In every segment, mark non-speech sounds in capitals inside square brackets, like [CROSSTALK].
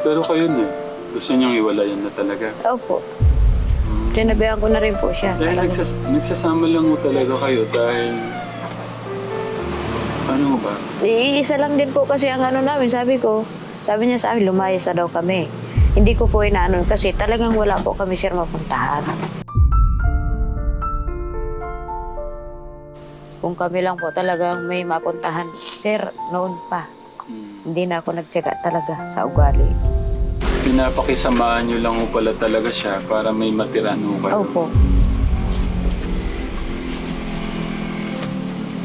Pero kayo na, gusto niyong iwalayan na talaga. Opo. Hmm. Sinabihan ko na rin po siya. Dahil Talagang- nagsas- nagsasama lang mo talaga kayo dahil... Ano ba? Iisa lang din po kasi ang ano namin, sabi ko, sabi niya sa amin, lumayas na daw kami. Hindi ko po inaano kasi talagang wala po kami sir mapuntahan. Kung kami lang po talagang may mapuntahan, sir, noon pa. Hmm. Hindi na ako nagtyaga talaga sa ugali. Pinapakisamaan niyo lang mo pala talaga siya para may matiran mo kayo. Opo.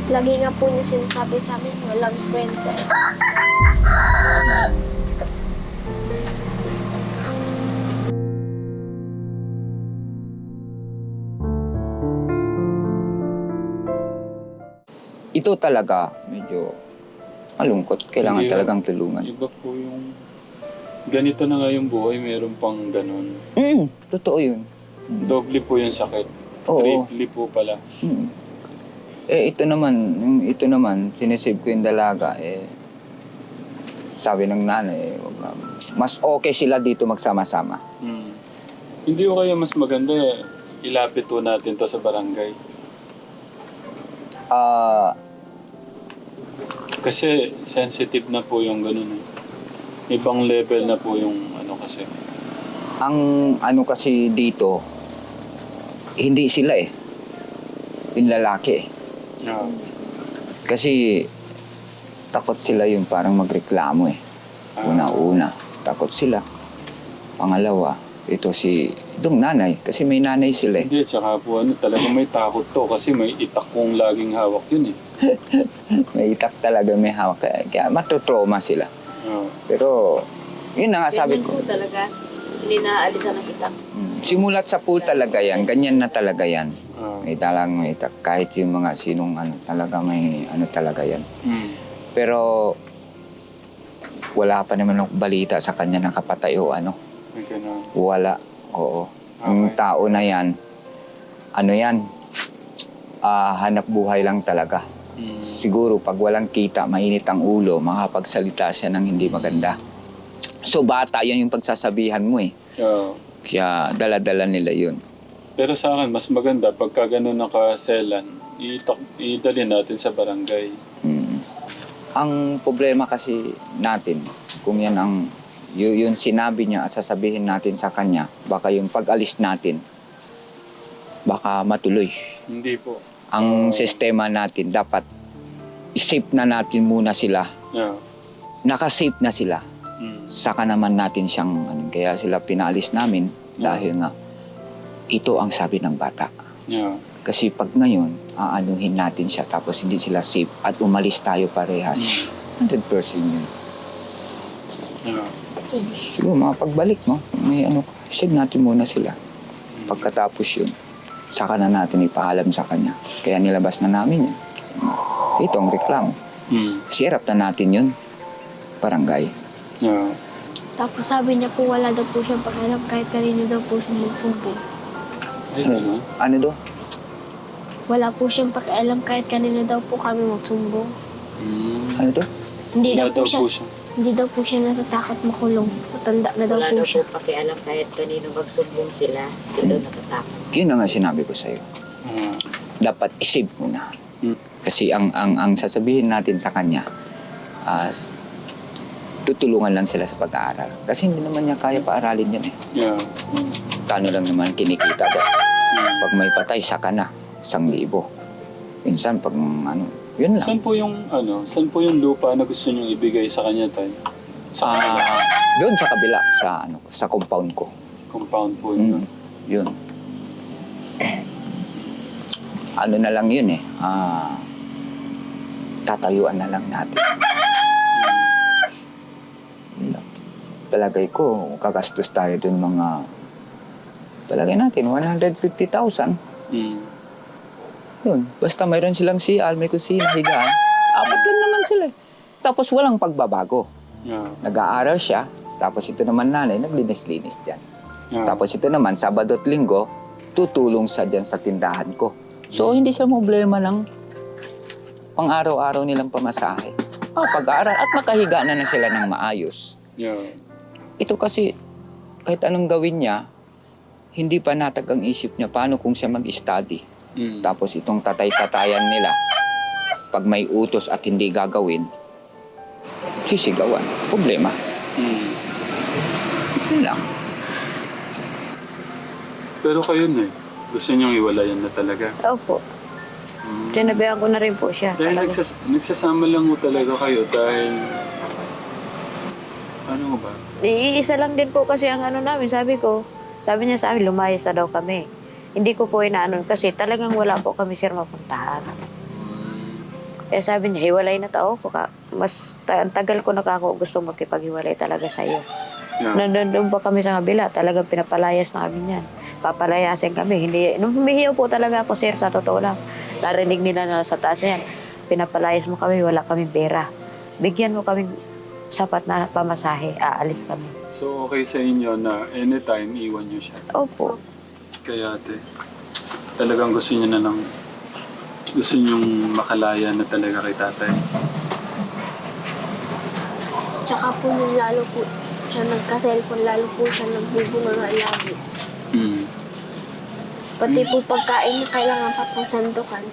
Lagi nga po niya sinasabi sa amin, walang kwenta. ito talaga medyo malungkot. Kailangan Hindi, talagang tulungan. Iba po yung... Ganito na nga yung buhay, meron pang ganun. Mm, totoo yun. Mm. Doble po yung sakit. Oo. Triple po pala. Mm. Eh, ito naman, yung ito naman, sinisave ko yung dalaga, eh, sabi ng nanay, eh, wag na- mas okay sila dito magsama-sama. Hmm. Hindi ko kaya mas maganda eh, ilapit po natin to sa barangay. Ah, Kasi sensitive na po yung ganun eh. Ibang level na po yung ano kasi. ang ano kasi dito, hindi sila eh. Yung lalaki eh. Yeah. Kasi takot sila yung parang magreklamo eh. Ah. Una-una, takot sila. Pangalawa, ito si itong nanay. Kasi may nanay sila eh. Hindi, tsaka po ano, talaga may takot to kasi may itak kong laging hawak yun eh. [LAUGHS] May itak talaga may hawak. Kaya, kaya matotrauma sila. Yeah. Pero, yun na nga sabi Ganyan ko. po talaga. Hindi naaalisan ng itak. Mm, Simulat sa pool talaga yan. Ganyan na talaga yan. Ah. May dalang may itak. Kahit yung mga sinong ano, talaga may ano talaga yan. Hmm. Pero, wala pa naman akong balita sa kanya ng kapatay o ano. May ganun. Wala. Oo. Yung tao na yan, ano yan, ah, hanap buhay lang talaga. Hmm. Siguro pag walang kita, mainit ang ulo, makapagsalita siya ng hindi maganda. So bata, yan yung pagsasabihan mo eh. Yeah. Kaya dala-dala nila yun. Pero sa akin, mas maganda pagka ganun nakaselan, itak, idali natin sa barangay. Mm. Ang problema kasi natin, kung yan ang yun, yun sinabi niya at sasabihin natin sa kanya, baka yung pag-alis natin, baka matuloy. Hindi po. Ang sistema natin, dapat safe na natin muna sila. Yeah. Naka-safe na sila. Hmm. Saka naman natin siyang, ano, kaya sila pinalis namin dahil nga ito ang sabi ng bata. Yeah. Kasi pag ngayon, aanuhin natin siya tapos hindi sila safe at umalis tayo parehas. 100% yun. Yeah. Siguro mga pagbalik mo, may ano, save natin muna sila. Pagkatapos yun, saka na natin ipaalam sa kanya. Kaya nilabas na namin yun. Ito ang reklamo. Hmm. Sirap na natin yun. Barangay. Yeah. Tapos sabi niya po wala daw po siyang pakialam kahit kanino daw po siya magsumbong. Ay, ganun. Ano do? Wala po siyang pakialam kahit kanino daw po kami magsumbong. Hmm. Ano do? Hindi Wala daw po siya, hindi daw po siya natatakot makulong. Matanda na daw Wala po siya. po pakialam kahit kanino magsumbong sila. Hindi daw natatakot. Yun na nga sinabi ko sa'yo. Ah. Dapat isave mo na. Hmm. Kasi ang, ang, ang sasabihin natin sa kanya, as tutulungan lang sila sa pag-aaral. Kasi hindi naman niya kaya paaralin yan eh. Yeah. Kano lang naman kinikita daw. Hmm. Pag may patay, saka na. Isang libo. Minsan, pag ano, yun lang. Saan po yung ano, saan po yung lupa na gusto niyo ibigay sa kanya tayo? Sa. Ah, doon sa kabila, sa ano, sa compound ko. Compound po yun. Mm, yun. Ano na lang yun eh. Ah, tatayuan na lang natin. Yun lang. Palagay ko, kagastos tayo dun mga... Palagay natin, 150,000. Mm. Yun. Basta mayroon silang CR, may kusina, higaan. Apat lang naman sila eh. Tapos walang pagbabago. Yeah. Nag-aaral siya, tapos ito naman nanay, naglinis-linis dyan. Yeah. Tapos ito naman, Sabado at Linggo, tutulong siya dyan sa tindahan ko. So, hindi siya problema ng pang-araw-araw nilang pamasahe. Ah, pag-aaral at makahiga na na sila ng maayos. Yeah. ito kasi, kahit anong gawin niya, hindi pa natag ang isip niya paano kung siya mag-study. Mm. Tapos itong tatay-tatayan nila, pag may utos at hindi gagawin, sisigawan. Problema. Mm. Yun lang. Pero kayo na eh. Gusto niyong iwalayan na talaga. Opo. Mm. Sinabihan ko na rin po siya. Dahil Talaga. nagsas- nagsasama lang mo talaga kayo dahil... Ano ba? Iisa lang din po kasi ang ano namin, sabi ko. Sabi niya sa amin, lumayas na daw kami. Hindi ko po inaanon kasi talagang wala po kami sir mapuntahan. Eh sabi niya, hiwalay na tao ko. Ka. Mas ta- ang tagal ko na ako gusto makipaghiwalay talaga sa iyo. Yeah. Nandun pa kami sa kabila, talagang pinapalayas namin yan. Papalayasin kami. Hindi, nung humihiyaw po talaga ako, sir, sa totoo lang. Narinig nila na sa taas na yan. Pinapalayas mo kami, wala kaming pera. Bigyan mo kaming sapat na pamasahe, aalis kami. So okay sa inyo na anytime iwan niyo siya. Opo. Kaya ate, talagang gusto niyo na lang, gusto niyong makalaya na talaga kay tatay. Tsaka po nung lalo po siya nagka-cellphone, lalo po siya nagbubunga nga lagi. Mm. Pati po pagkain niya kailangan pa pong sandukan.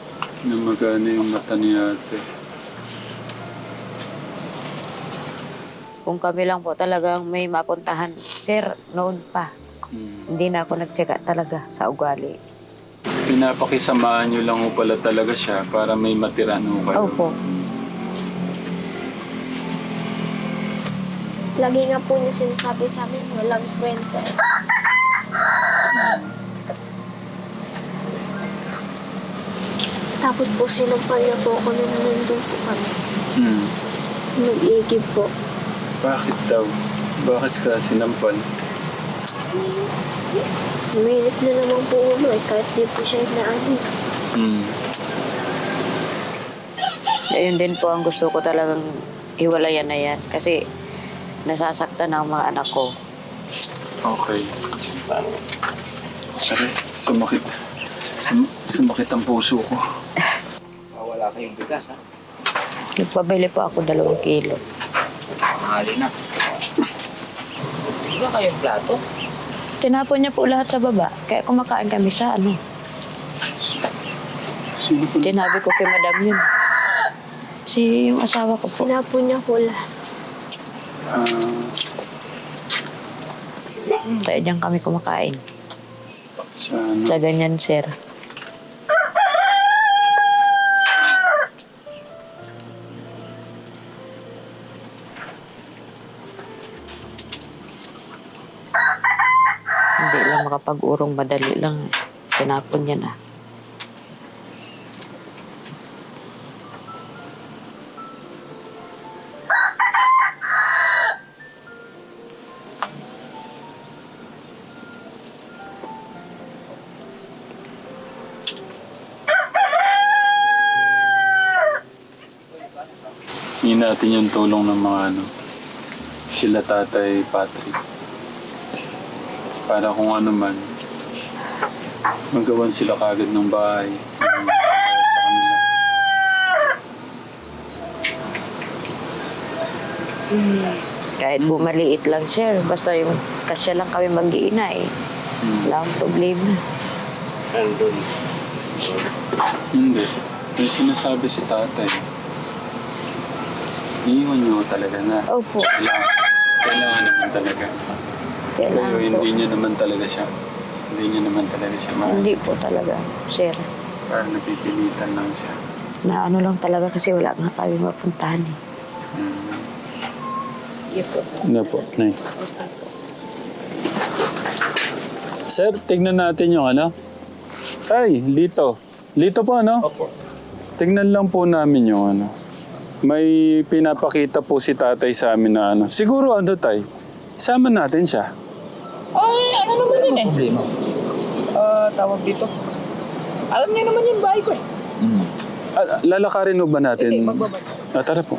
Na magana yung mata ni ate. Kung kami lang po talagang may mapuntahan, sir, noon pa. Mm. Hindi na ako nagtyaga talaga sa ugali. Pinapakisamahan niyo lang ho pala talaga siya para may matira ho kayo. Opo. Lagi nga po niya sinasabi sa amin, walang kwenta. Tapos po sinampal niya po ako nung nandun po kami. Mm. Nag-iigib po. Bakit daw? Bakit ka sinampal? Umilit na naman po ulo eh, kahit di po siya inaano. Mm. Ayun din po ang gusto ko talagang iwalayan na yan. Kasi nasasaktan ang mga anak ko. Okay. Aray, sumakit. Sum- sumakit ang puso ko. Wala kayong bigas, ha? Nagpabili po ako dalawang kilo. Mahali na. Wala kayong plato? Tinapon niya po lahat sa baba. Kaya kumakain kami sa ano. Sino po? Sinabi ko kay madam yun. Si yung asawa ko po. Tinapon niya po lahat. Ah, Kaya diyan kami kumakain. sa ano? Sa ganyan, sir. Makapag-urong madali lang. Tinapon niya na. Hindi natin yung tulong ng mga ano, sila tatay Patrick. Para kung ano man, magawan sila kagad ng bahay. Para sa kanila. Kahit po maliit lang, sir. Basta yung kasya lang kami mag-iina eh. Hmm. Wala akong problema. Hindi. May sinasabi si tatay. Iiwan niyo talaga na. Opo. Kailangan, kailangan naman talaga. Kailangan Pero po. hindi niyo naman talaga siya. Hindi niyo naman talaga siya mahal. Hindi po talaga, sir. Parang napipilitan lang siya. Na ano lang talaga kasi wala nga kami mapuntahan eh. Hmm. Yun po. Ano po, Nay? Sir, tignan natin yung ano. Ay, Lito. Lito po, ano? Opo. Tignan lang po namin yung ano. May pinapakita po si tatay sa amin na ano. Siguro ano tay, sama natin siya. Ay, ano naman yun eh? Problema. Ah, tawag dito. Alam niya naman yung bahay ko eh. Mm. Ah, lalakarin mo ba natin? Hindi, magbabay. Ah, tara po.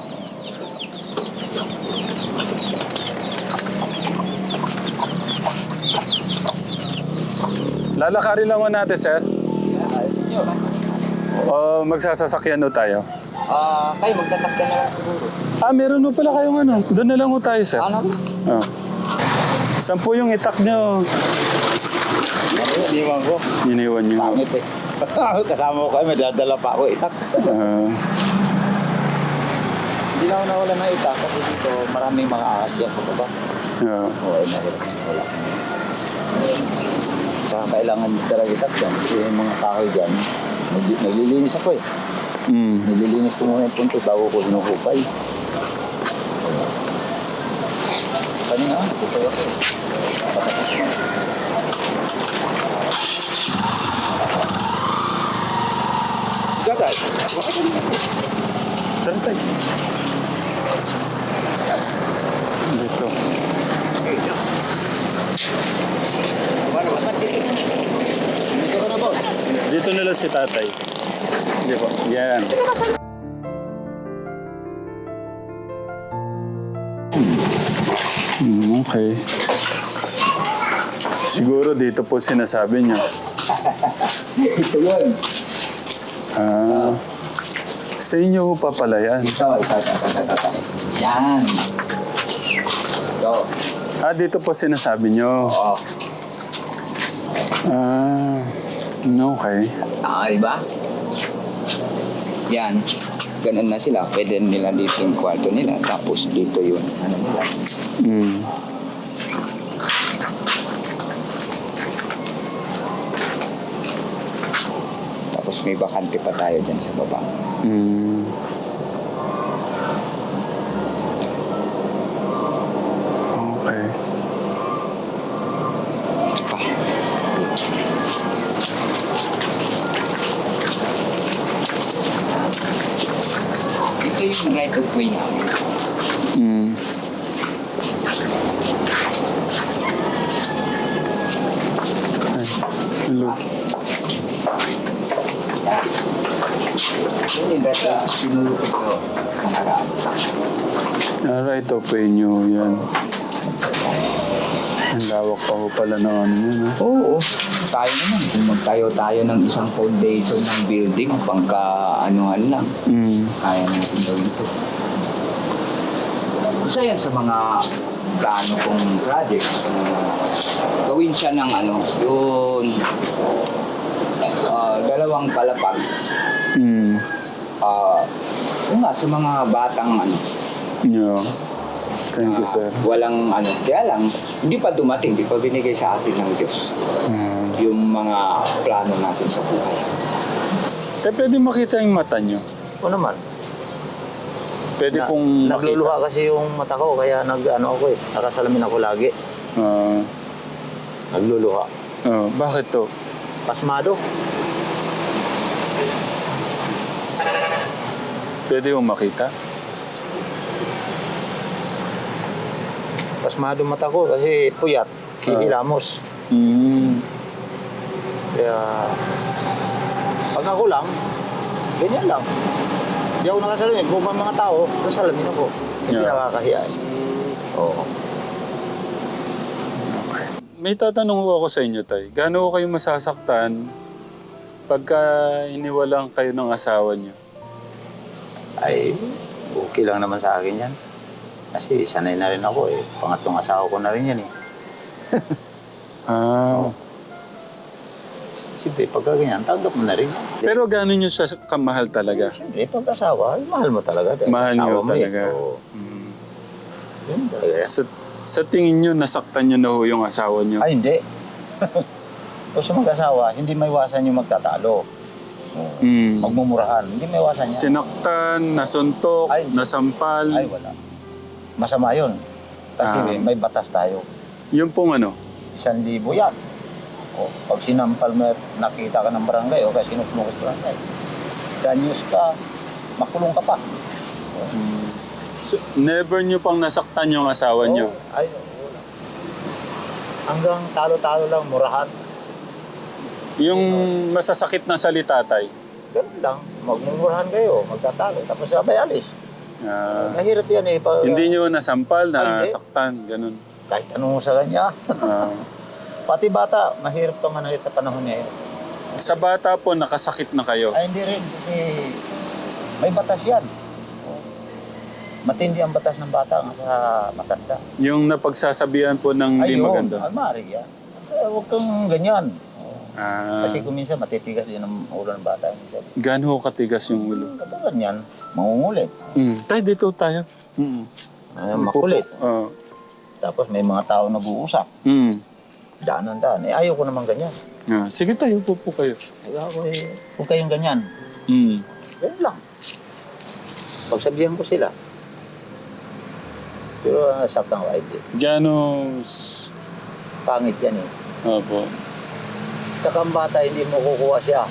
Lalakarin lang mo natin, sir. O magsasasakyan no tayo? Ah, kayo magsasakyan na lang siguro. Ah, meron mo pala kayong ano. Doon na lang ho tayo, sir. Ano? Ah. Saan po yung itak nyo? Iniwan ko. Iniwan nyo. Pangit eh. [LAUGHS] Kasama ko kayo, may dadala pa ako itak. Ah, Hindi na ako nawala ng itak kasi dito maraming mga ahas dyan sa baba. yeah. Oo, ay nahirap na wala. Saka kailangan talaga itak dyan kasi yung mga kahoy dyan, nag- naglilinis ako eh. Mm. Nililinis ko muna yung punto bago ko hinukupay. Kanina, nakupay ako. Tara tayo. Dito. Dito. Dito nila si tatay. Di ba? Yan. Mm, okay. Siguro dito po sinasabi niyo. Ito yun. Ah, sa inyo ho pa pala yan. Ito, ito, ito, ito, ito, ito. Yan. Ito. Ah, dito po sinasabi niyo. Oo. Ah, okay. Ah, di ba? Yan. Ganun na sila. Pwede nila dito yung kwarto nila. Tapos dito yung ano nila. Mm. May bakante pa tayo dyan sa baba. Mm. Okay. Pa. Ito yung right of way namin. Mm. Hello. Yun yung right of pinulupit ko. Ang harap. Ah, right of way nyo yan. Ang lawak pa ho pala na ano yun. ah. Oo. Tayo naman. Kung magtayo tayo ng isang foundation ng building, pangka anuhan lang. Mm. Kaya natin gawin ito. Isa yan sa mga plano kong project. Uh, gawin siya ng ano, yun, ah, dalawang palapag. Mm. Ah, yun nga, sa mga batang ano, Yeah. Thank you, ah, sir. walang ano, kaya lang, hindi pa dumating, hindi pa binigay sa atin ng Diyos Mm. yung mga plano natin sa buhay. Te, pwede makita yung mata nyo. O naman. Pwede Na- pong Nagluluha makita. kasi yung mata ko, kaya nag, ano ako eh, nakasalamin ako lagi. Ah, Nagluluha. oh, bakit to? Pasmado. Pwede yung makita? Pasmado mata ko kasi puyat. Kihilamos. Mm. Kaya, pag ako lang, ganyan lang. Hindi ako nakasalamin. Kung may mga tao, nasalamin ako. Hindi Yeah. nakakahiya. eh. Oo. May tatanong ko ako sa inyo, Tay. Gaano ko kayo masasaktan pagka iniwalang kayo ng asawa niyo? Ay, okay lang naman sa akin yan. Kasi sanay na rin ako eh. Pangatlong asawa ko na rin yan eh. [LAUGHS] Ah. Siyempre, pagka ganyan, tanggap mo na rin. Pero gaano niyo siya kamahal talaga? Siyempre, pag asawa, mahal mo talaga. Dahil Mahal asawa niyo mo eh. talaga. Oo, Mm. yun talaga yan. Sa, sa tingin niyo, nasaktan niyo na ho yung asawa niyo? Ay, hindi. [LAUGHS] o sa mag-asawa, hindi may iwasan yung magtatalo. Oo. Mm. Magmumurahan, hindi may iwasan yan. Sinaktan, nasuntok, Ay. nasampal. Ay, wala. Masama yun. Kasi Ah. may, batas tayo. Yung pong ano? Isang libo yan. O, pag sinampal mo at nakita ka ng barangay o kaya sinuk mo ka sa barangay, danyos ka, makulong ka pa. So, never niyo pang nasaktan yung asawa niyo? Oo, ay, wala. Hanggang talo-talo lang, murahan. Yung masasakit na salita, Tay? Ganun lang. Magmumurahan kayo, magtatalo. Tapos sabay alis. Ah, Mahirap yan eh. Pag, hindi niyo nasampal, Ay, hindi. nasaktan, ganun. Kahit anong sa kanya. Ah. [LAUGHS] Pati bata, mahirap pa manakit sa panahon ngayon. sa bata po, nakasakit na kayo. Ay, hindi rin. Kasi may batas yan. matindi ang batas ng bata nga sa matanda. Yung napagsasabihan po ng hindi Ayun, maganda. ay maaari yan. At, huwag kang ganyan. Ah, Kasi kung minsan matitigas din ang ulo ng bata. Minsan, gaano ho katigas yung ulo? kapag ganyan, mangungulit. Mm. Tayo dito tayo. Mm. Ay, makulit. Ah. Tapos may mga tao nag-uusap. Mm. Daanan daan. Eh, ayaw ko naman ganyan. Ah, sige tayo, po po kayo. Ay, ako eh, huwag kayong ganyan. Mm. Ganyan lang. Pagsabihan ko sila. Pero uh, saktang ka, hindi. Gaano... s- Pangit yan eh. Opo. Tsaka ang bata, hindi mo kukuha siya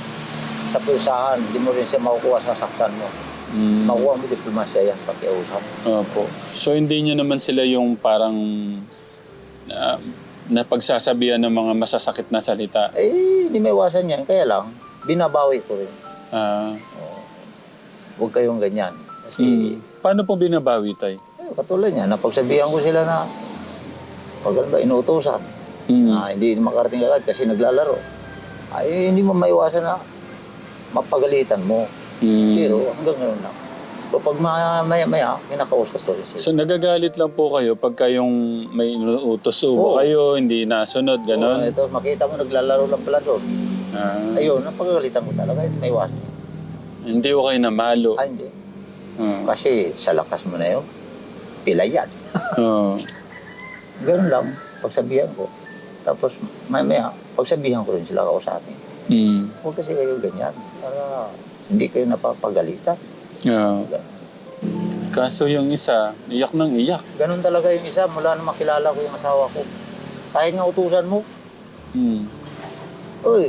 sa pulsahan. Hindi mo rin siya makukuha sa saktan mo. Mm. Makuha mo diplomasya yan pakiusap. Opo. So hindi nyo naman sila yung parang na, napagsasabihan ng mga masasakit na salita. Eh, hindi may iwasan yan. Kaya lang, binabawi ko rin. Ah, Oo. Huwag kayong ganyan. Kasi, mm. Paano po binabawi tay? eh, katulad niya, napagsabihan ko sila na pag ba, inuutosan, Mm. na hindi makarating agad kasi naglalaro. Ay, hindi mo maiwasan na mapagalitan mo. Mm. Pero hanggang ngayon lang. Kapag maya, maya, maya, kinakausap ko rin. So nagagalit lang po kayo pag kayong may inuutos Oo. po kayo, hindi nasunod, Oo, ganon? ito, makita mo naglalaro lang pala doon. Ah, Ayun, napagalitan ko talaga, hindi may iwasan. hindi ko kayo namalo. Ay, hindi. Ah. Kasi sa lakas mo na yun, pilay yan. Oo. Ganun lang, pagsabihan ko. Tapos, mamaya, pagsabihan ko rin sila kausapin. Mm. Huwag kasi kayo ganyan, para hindi kayo napapagalitan. Yeah. Kaso yung isa, iyak nang iyak. Ganun talaga yung isa, mula na makilala ko yung asawa ko. Kahit nga utusan mo, Mm. Uy,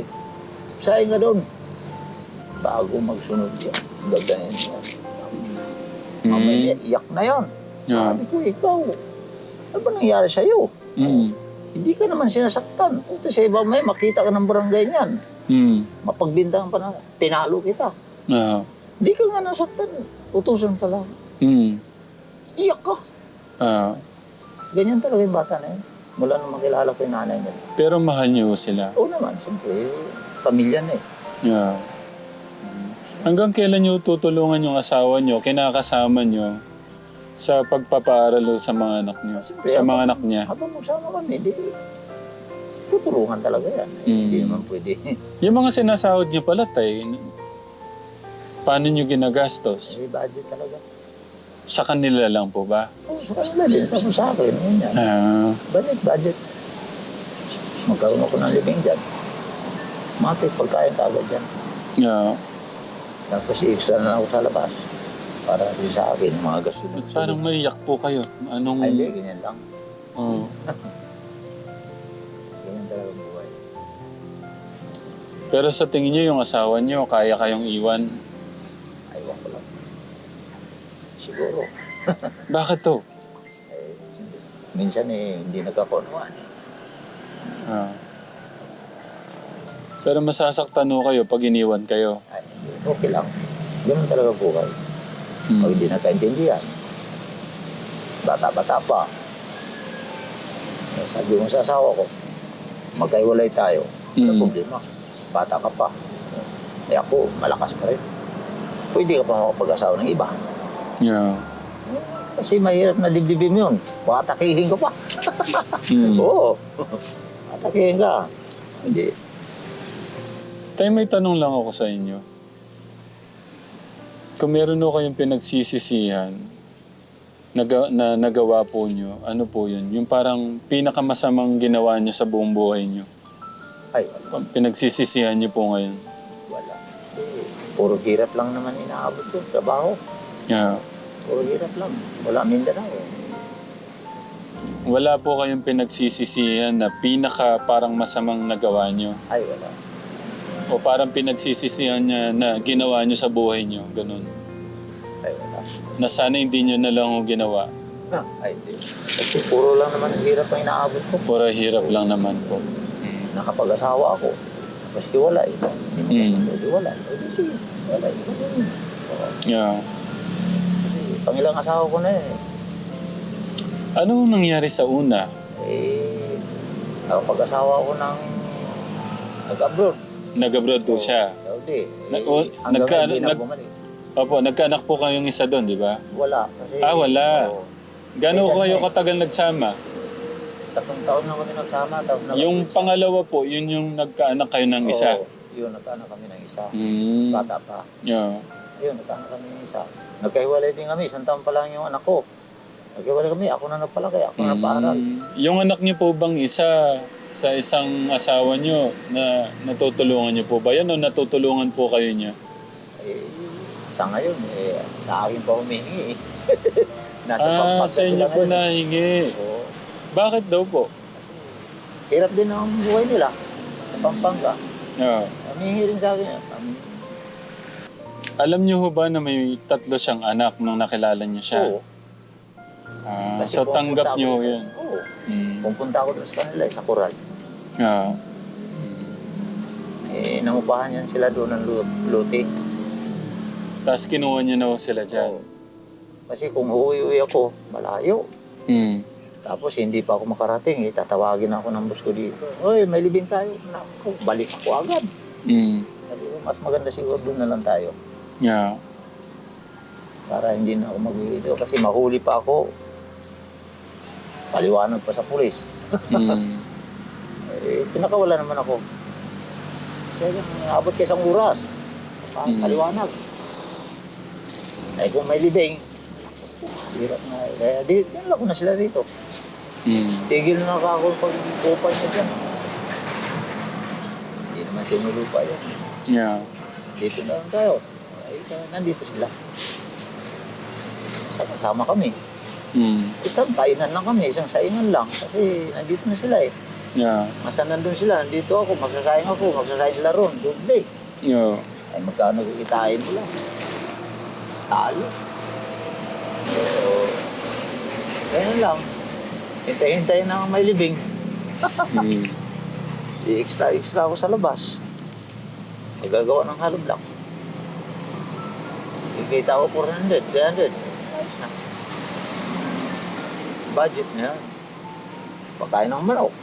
sayang nga doon. Bago magsunod yan, gaganin. Mamaya, Mm. iyak na yan. Yeah. Sabi ko, ikaw, ano ba nangyari sa'yo? Mm. Hindi ka naman sinasaktan. Ito sa iba may makita ka ng barangay niyan. Mm. Mapagbintangan pa na, pinalo kita. Ah. Hindi ka nga nasaktan. Utusan ka lang. Mm. Iyak ka. Ah. Ganyan talaga yung bata na yun. Mula nung makilala ko yung nanay niya. Pero mahal niyo sila. Oo naman, siyempre, pamilya na eh. Yeah. Hanggang kailan niyo tutulungan yung asawa niyo, kinakasama niyo sa pagpapaaral sa mga anak niyo? Siyempre, Sa mga anak niya. Habang magsama kami, di, tutulungan talaga yan. Eh, Mm. Hindi naman pwede. [LAUGHS] Yung mga sinasahod niyo pala, tay, paano niyo ginagastos? May budget talaga. Sa kanila lang po ba? Oo, sa kanila din. Tapos sa akin, ganyan. Ah. Budget, budget. Magkaroon ako ng living dyan. Matik, pagkain ka agad dyan. Yeah. Tapos i-extra na ako sa labas. Para din sa akin, mga. Ba't parang maiyak po kayo? Anong... Ay, hindi, ganyan lang. Oh. [LAUGHS] Ganyan talaga buhay. Pero sa tingin niyo yung asawa niyo, kaya kayong iwan? Aywan ko lang. Siguro. [LAUGHS] Bakit to? Eh, minsan eh, hindi nagkakunawaan eh. Ah. Pero masasaktan ho kayo pag iniwan kayo. Ay, okay lang. Ganun talaga buhay. Hmm. Pag hindi nagkaintindihan, bata-bata pa. Eh, Sabi mo sa asawa ko, magkaiwalay tayo. Ano Mm. problema? Bata ka pa. Eh ako, malakas pa rin. Pwede ka pa makapag-asawa ng iba. Yeah. Kasi mahirap na dibdibin mo yun. Baka takihin ka pa. Mm. [LAUGHS] Oo. Atakihin ka. Hindi. Tay, may tanong lang ako sa inyo. Kung meron ho kayong pinagsisisihan naga, na nagawa po nyo, ano po yun? Yung parang pinakamasamang ginawa nyo sa buong buhay nyo. Ay, wala. Pinagsisisihan nyo po ngayon. wala. Eh, puro hirap lang naman inaabot ko. Trabaho. Yeah. Puro hirap lang. Wala Mindanao. Wala po kayong pinagsisisihan na pinaka parang masamang nagawa nyo. Ay, wala. O parang pinagsisisihan niya na ginawa nyo sa buhay nyo. Ganun. Ay, wala. Na sana hindi nyo na lang ho ginawa. Ah, ay, hindi. Kasi puro lang naman ang hirap ang inaabot ko. Pura hirap lang naman po. Nakapag-asawa ako. Tapos hiwalay. Hindi Mm. O di sige. Oo. Yeah. Kasi pangilang asawa ko na eh. Ano nangyari sa una? Eh, nakapag-asawa ko ng nag-abroad. Nag-abroad po siya. Saudi. Nag- Eh, o, hanggang nagka- hindi na nag- bumalik. Opo, nagkaanak po kayong isa doon, di ba? Wala. Kasi, Ah, wala. Oo. Gano'n May kayo eh. katagal nagsama? tatlong taon na kami nagsama. Tapos Yung nag- pangalawa po, yun yung nagkaanak kayo ng isa. Oo, yun, nagkaanak kami ng isa. Mm. Bata pa. Yeah. Yun, nagkaanak kami ng isa. Nagkahiwalay din kami. Isang taon pa lang yung anak ko. Nagkahiwalay kami. Ako na napalaki. Ako na paaral. Mm. Yung anak niyo po bang isa sa isang asawa niyo na natutulungan niyo po ba yan o natutulungan po kayo niya? Eh, sa ngayon, eh, sa akin pa humihingi. eh. [LAUGHS] Nasa ah, sa inyo po ngayon. nahingi. Oo. Bakit daw po? Hirap din ang buhay nila. Sa Pampanga. Yeah. Humihingi rin sa akin. Kami- Alam niyo ho ba na may tatlo siyang anak nung nakilala niyo siya? Oo. Ah, Kasi so tanggap niyo ako ho dun- yan? Oo. Mm. Pupunta ako doon sa kanila, sa Coral. Ah. Eh, nangupahan yan sila doon ng lu- luti. Tapos kinuha niyo na ho sila dyan? Oo. Kasi kung uuwi-uwi ako, malayo. Mm. Tapos hindi pa ako makarating, eh, tatawagin ako ng boss ko dito. Oy, may libing tayo. Naku, balik ako agad. Mm. Sabi ko, mas maganda siguro doon na lang tayo. Yeah. Para hindi na ako mag. Kasi mahuli pa ako. Paliwanag pa sa pulis. Mm. [LAUGHS] Eh, pinakawala naman ako. Kaya abot ka isang oras. Pa- Mm. Paliwanag. Eh kung may libing, hirap na. Kaya di, dinala ko na sila dito. Mm. Tigil na ako pag upan niya dyan. Hindi naman sinulupa yan. Yeah. Dito na lang tayo. Ay, nandito sila. Sama kami. Mm. Isang kainan lang kami, isang saingan lang. Kasi nandito na sila eh. Yeah. Masa nandun sila, nandito ako, magsasayang ako, magsasayang sila ron, doble. Yeah. Ay magkano kikitain mo lang. Talo. So, ganyan lang. Hintay-hintay na may libing. Mm. [LAUGHS] Si extra, extra ako sa labas. Magagawa ng hollow block. Kikita ko 400, 300. Budget na yan. Pagkain ng manok.